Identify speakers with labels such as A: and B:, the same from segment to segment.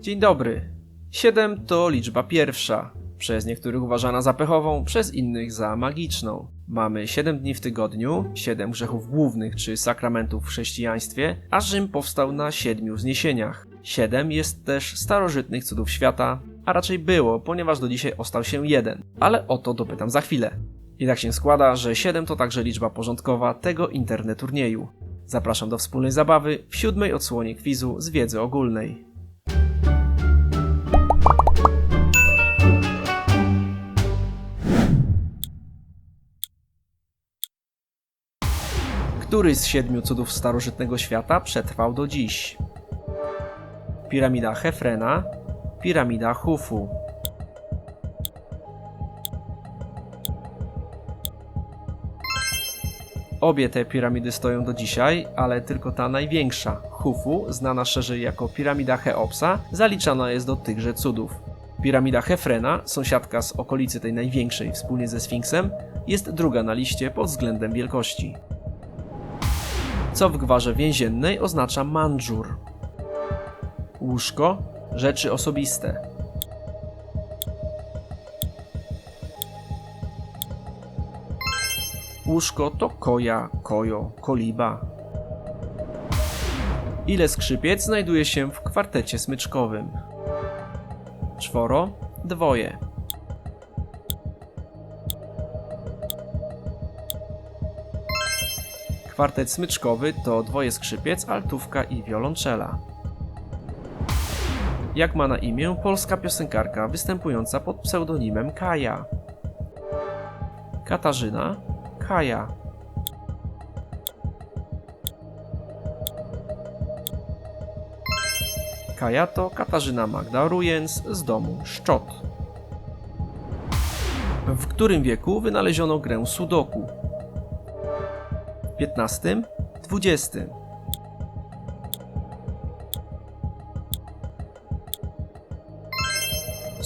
A: Dzień dobry. 7 to liczba pierwsza. Przez niektórych uważana za pechową, przez innych za magiczną. Mamy 7 dni w tygodniu, 7 grzechów głównych czy sakramentów w chrześcijaństwie, a Rzym powstał na 7 zniesieniach. 7 jest też starożytnych cudów świata, a raczej było, ponieważ do dzisiaj ostał się jeden. Ale o to dopytam za chwilę. I tak się składa, że 7 to także liczba porządkowa tego interneturnieju. Zapraszam do wspólnej zabawy w siódmej odsłonie kwizu z wiedzy ogólnej. Który z siedmiu cudów starożytnego świata przetrwał do dziś? Piramida Hefrena, piramida Hufu. Obie te piramidy stoją do dzisiaj, ale tylko ta największa, Hufu, znana szerzej jako piramida Cheopsa, zaliczana jest do tychże cudów. Piramida Hefrena, sąsiadka z okolicy tej największej wspólnie ze Sfinksem, jest druga na liście pod względem wielkości. Co w gwarze więziennej oznacza mandżur? Łóżko, rzeczy osobiste. Łóżko to koja, kojo, koliba. Ile skrzypiec znajduje się w kwartecie smyczkowym? Czworo, dwoje. Kwartet smyczkowy to dwoje skrzypiec, altówka i wiolonczela. Jak ma na imię polska piosenkarka występująca pod pseudonimem Kaja? Katarzyna, Kaja. Kaja to Katarzyna Magda Rujens z domu Szczot. W którym wieku wynaleziono grę Sudoku? XV, XX.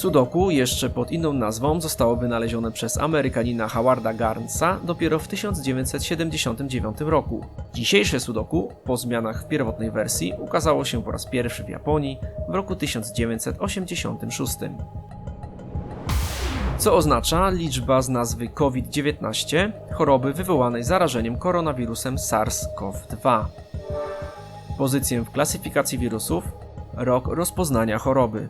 A: Sudoku, jeszcze pod inną nazwą, zostało wynalezione przez Amerykanina Howarda Garnsa dopiero w 1979 roku. Dzisiejsze Sudoku, po zmianach w pierwotnej wersji, ukazało się po raz pierwszy w Japonii w roku 1986. Co oznacza liczba z nazwy COVID-19, choroby wywołanej zarażeniem koronawirusem SARS-CoV-2. Pozycję w klasyfikacji wirusów, rok rozpoznania choroby.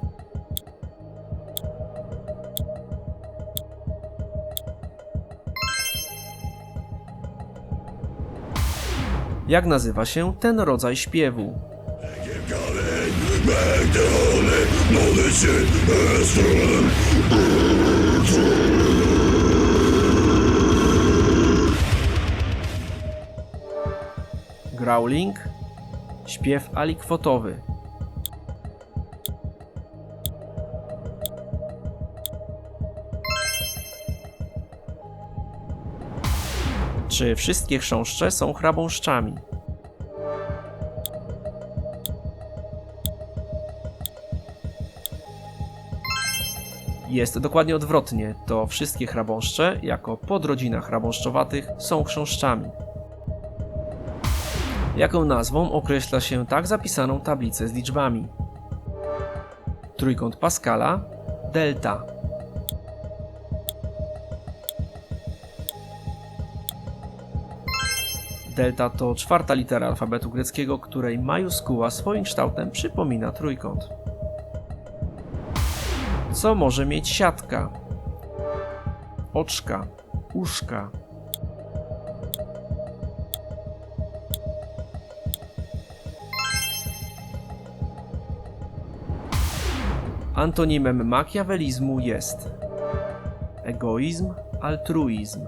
A: Jak nazywa się ten rodzaj śpiewu? Growling, śpiew alikwotowy. Czy wszystkie chrząszcze są chrabąszczami? Jest dokładnie odwrotnie. To wszystkie chrabąszcze, jako podrodzina chrabąszczowatych, są chrząszczami. Jaką nazwą określa się tak zapisaną tablicę z liczbami? Trójkąt Pascala, delta. Delta to czwarta litera alfabetu greckiego, której majuskuła swoim kształtem przypomina trójkąt. Co może mieć siatka? Oczka, uszka. Antonimem makiawelizmu jest egoizm, altruizm.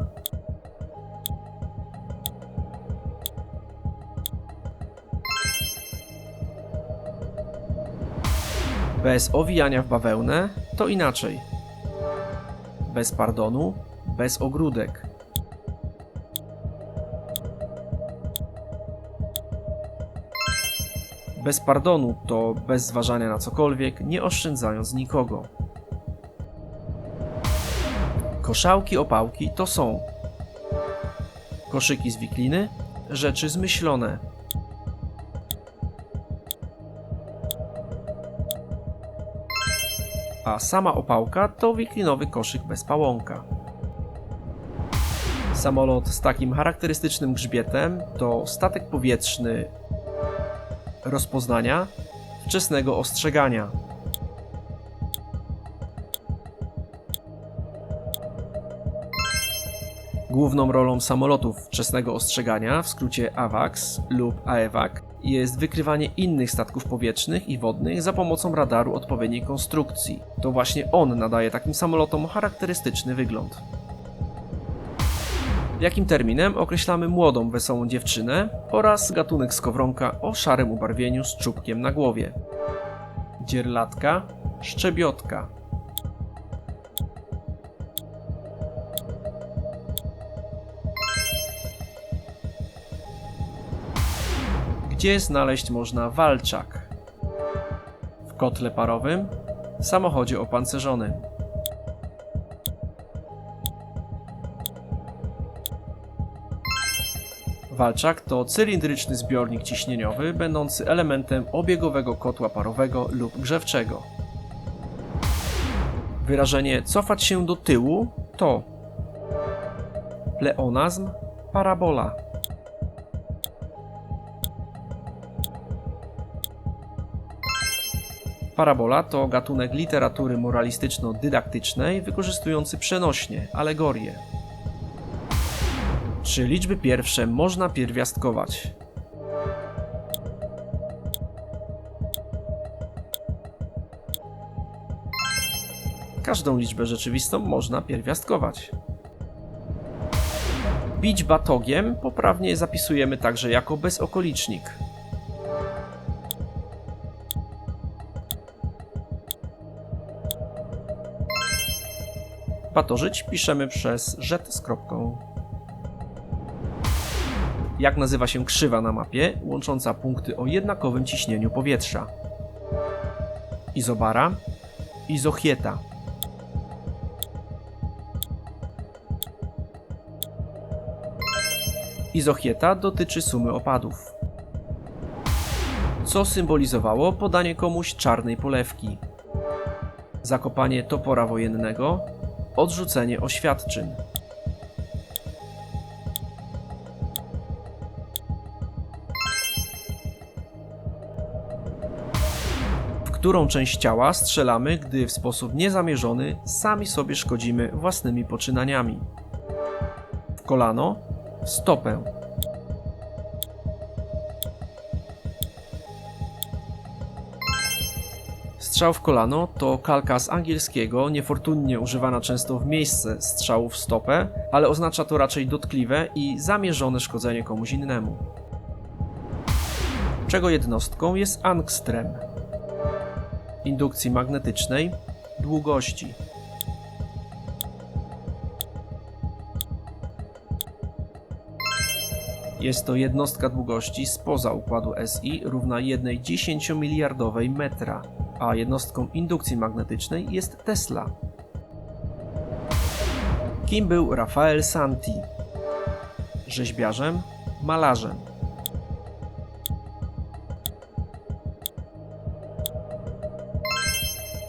A: Bez owijania w bawełnę to inaczej. Bez pardonu, bez ogródek. Bez pardonu to bez zważania na cokolwiek, nie oszczędzając nikogo. Koszałki opałki to są koszyki z wikliny, rzeczy zmyślone. A sama opałka to wiklinowy koszyk bez pałąka. Samolot z takim charakterystycznym grzbietem to statek powietrzny rozpoznania wczesnego ostrzegania. Główną rolą samolotów wczesnego ostrzegania, w skrócie AWACS lub AEWAC, jest wykrywanie innych statków powietrznych i wodnych za pomocą radaru odpowiedniej konstrukcji. To właśnie on nadaje takim samolotom charakterystyczny wygląd. Jakim terminem określamy młodą, wesołą dziewczynę oraz gatunek skowronka o szarym ubarwieniu z czubkiem na głowie? Dzierlatka, szczebiotka. Gdzie znaleźć można walczak? W kotle parowym, w samochodzie opancerzonym. Walczak to cylindryczny zbiornik ciśnieniowy będący elementem obiegowego kotła parowego lub grzewczego. Wyrażenie cofać się do tyłu to pleonazm, parabola. Parabola to gatunek literatury moralistyczno-dydaktycznej wykorzystujący przenośnie, alegorie. Czy liczby pierwsze można pierwiastkować? Każdą liczbę rzeczywistą można pierwiastkować. Bić batogiem poprawnie zapisujemy także jako bezokolicznik. Patorzyć piszemy przez rzet z kropką. Jak nazywa się krzywa na mapie, łącząca punkty o jednakowym ciśnieniu powietrza? Izobara, izochieta. Izochieta dotyczy sumy opadów. Co symbolizowało podanie komuś czarnej polewki? Zakopanie topora wojennego, odrzucenie oświadczyn. W którą część ciała strzelamy, gdy w sposób niezamierzony sami sobie szkodzimy własnymi poczynaniami? W kolano, w stopę. Strzał w kolano to kalka z angielskiego, niefortunnie używana często w miejsce strzału w stopę, ale oznacza to raczej dotkliwe i zamierzone szkodzenie komuś innemu. Czego jednostką jest angstrem? Indukcji magnetycznej, długości. Jest to jednostka długości spoza układu SI równa 1 dziesięciomiliardowej metra, a jednostką indukcji magnetycznej jest Tesla. Kim był Rafael Santi? Rzeźbiarzem, malarzem.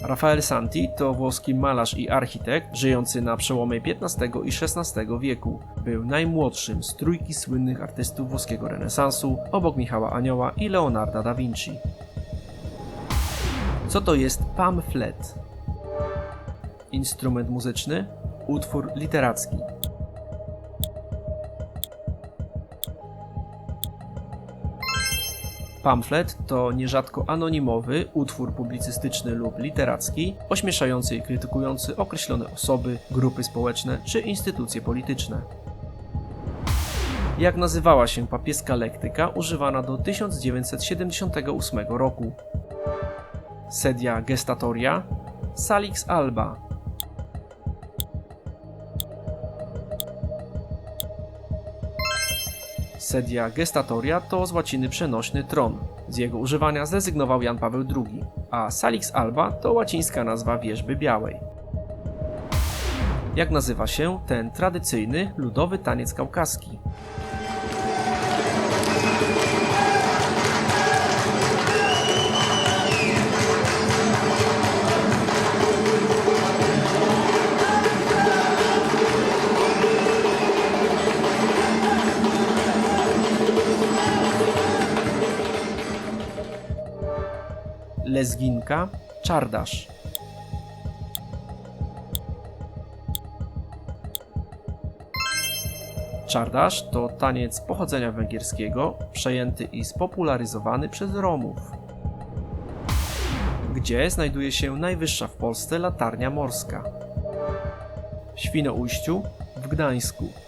A: Rafael Santi to włoski malarz i architekt żyjący na przełomie XV i XVI wieku. Był najmłodszym z trójki słynnych artystów włoskiego renesansu, obok Michała Anioła i Leonarda da Vinci. Co to jest pamflet? Instrument muzyczny, utwór literacki. Pamflet to nierzadko anonimowy utwór publicystyczny lub literacki, ośmieszający i krytykujący określone osoby, grupy społeczne czy instytucje polityczne. Jak nazywała się papieska lektyka używana do 1978 roku? Sedia gestatoria, Salix alba. Sedia gestatoria to z łaciny przenośny tron. Z jego używania zrezygnował Jan Paweł II, a Salix alba to łacińska nazwa wierzby białej. Jak nazywa się ten tradycyjny ludowy taniec kaukaski? Lezginka, czardasz. Czardasz to taniec pochodzenia węgierskiego, przejęty i spopularyzowany przez Romów. Gdzie znajduje się najwyższa w Polsce latarnia morska? W Świnoujściu w Gdańsku.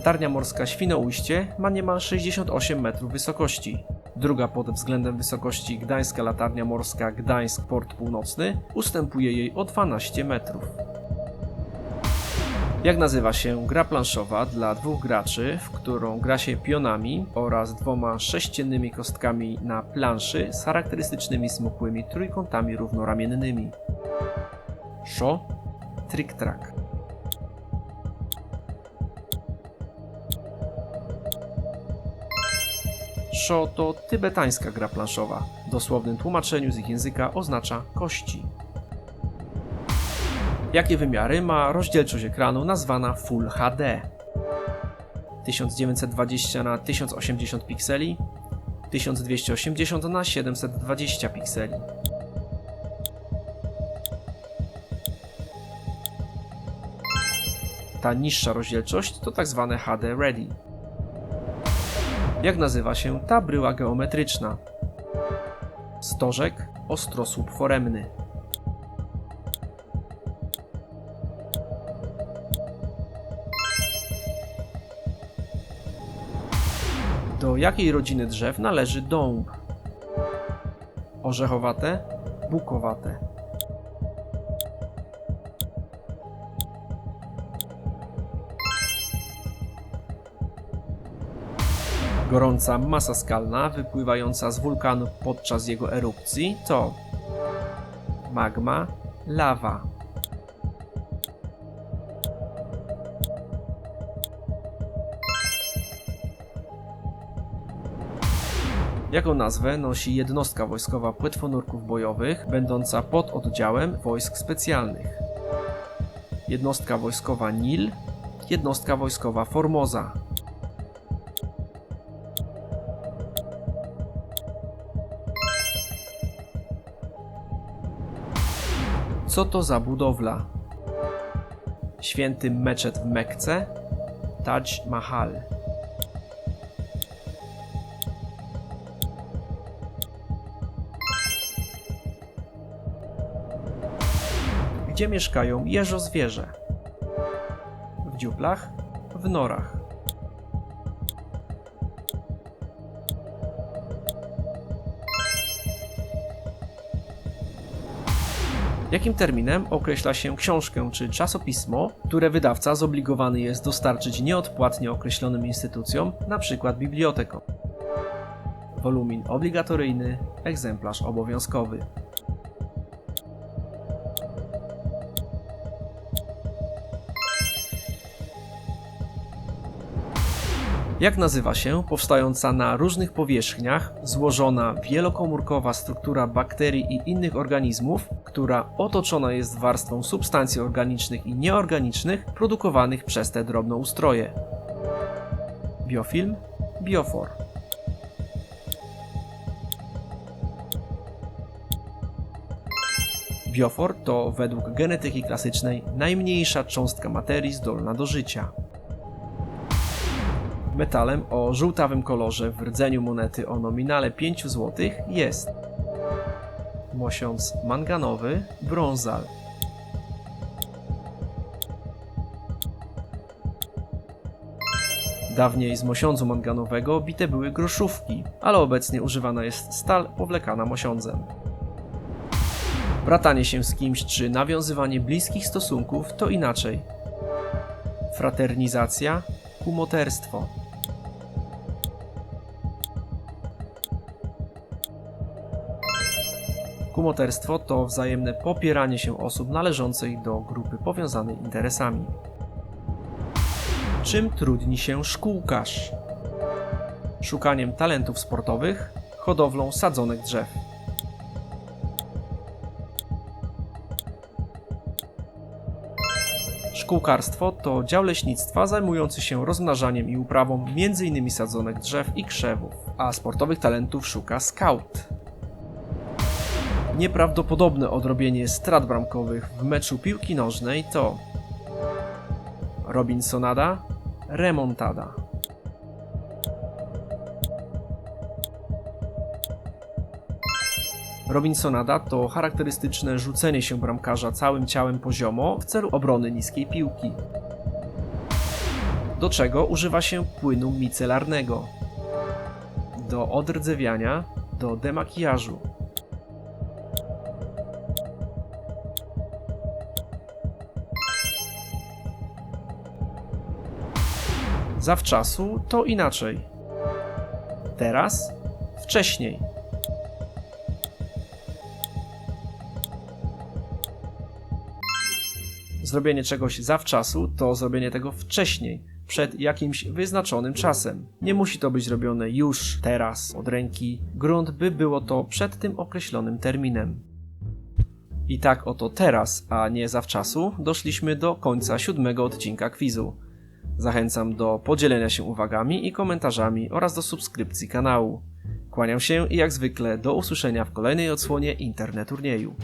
A: Latarnia morska Świnoujście ma niemal 68 metrów wysokości. Druga pod względem wysokości Gdańska Latarnia Morska Gdańsk Port Północny ustępuje jej o 12 metrów. Jak nazywa się gra planszowa dla dwóch graczy, w którą gra się pionami oraz dwoma sześciennymi kostkami na planszy z charakterystycznymi smukłymi trójkątami równoramiennymi? Szo, trick-track. Sho to tybetańska gra planszowa. W dosłownym tłumaczeniu z ich języka oznacza kości. Jakie wymiary ma rozdzielczość ekranu nazwana Full HD? 1920 na 1080 pikseli, 1280 na 720 pikseli. Ta niższa rozdzielczość to tak zwane HD Ready. Jak nazywa się ta bryła geometryczna? Stożek, ostrosłup foremny. Do jakiej rodziny drzew należy dąb? Orzechowate, bukowate. Gorąca masa skalna wypływająca z wulkanu podczas jego erupcji to magma, lawa. Jaką nazwę nosi jednostka wojskowa płetwonurków bojowych, będąca pod oddziałem wojsk specjalnych? Jednostka wojskowa Nil, jednostka wojskowa Formosa. Co to za budowla? Święty meczet w Mekce? Taj Mahal. Gdzie mieszkają jeżozwierzę? W dziuplach? W norach. Jakim terminem określa się książkę czy czasopismo, które wydawca zobligowany jest dostarczyć nieodpłatnie określonym instytucjom, np. bibliotekom? Wolumin obligatoryjny, egzemplarz obowiązkowy. Jak nazywa się powstająca na różnych powierzchniach złożona wielokomórkowa struktura bakterii i innych organizmów, która otoczona jest warstwą substancji organicznych i nieorganicznych produkowanych przez te drobnoustroje? Biofilm, biofor. Biofor to według genetyki klasycznej najmniejsza cząstka materii zdolna do życia. Metalem o żółtawym kolorze w rdzeniu monety o nominale 5 zł jest mosiąc manganowy, brązal. Dawniej z mosiądzu manganowego bite były groszówki, ale obecnie używana jest stal powlekana mosiądzem. Bratanie się z kimś czy nawiązywanie bliskich stosunków to inaczej. Fraternizacja, kumoterstwo. Kumoterstwo to wzajemne popieranie się osób należących do grupy powiązanej interesami. Czym trudni się szkółkarz? Szukaniem talentów sportowych, hodowlą sadzonek drzew. Szkółkarstwo to dział leśnictwa zajmujący się rozmnażaniem i uprawą m.in. sadzonek drzew i krzewów, a sportowych talentów szuka scout. Nieprawdopodobne odrobienie strat bramkowych w meczu piłki nożnej to Robinsonada, remontada. Robinsonada to charakterystyczne rzucenie się bramkarza całym ciałem poziomo w celu obrony niskiej piłki. Do czego używa się płynu micelarnego. Do odrdzewiania, do demakijażu. Zawczasu to inaczej. Teraz wcześniej. Zrobienie czegoś zawczasu to zrobienie tego wcześniej, przed jakimś wyznaczonym czasem. Nie musi to być robione już, teraz, od ręki. Grunt, by było to przed tym określonym terminem. I tak oto teraz, a nie zawczasu, doszliśmy do końca siódmego odcinka quizu. Zachęcam do podzielenia się uwagami i komentarzami oraz do subskrypcji kanału. Kłaniam się i jak zwykle do usłyszenia w kolejnej odsłonie interneturnieju.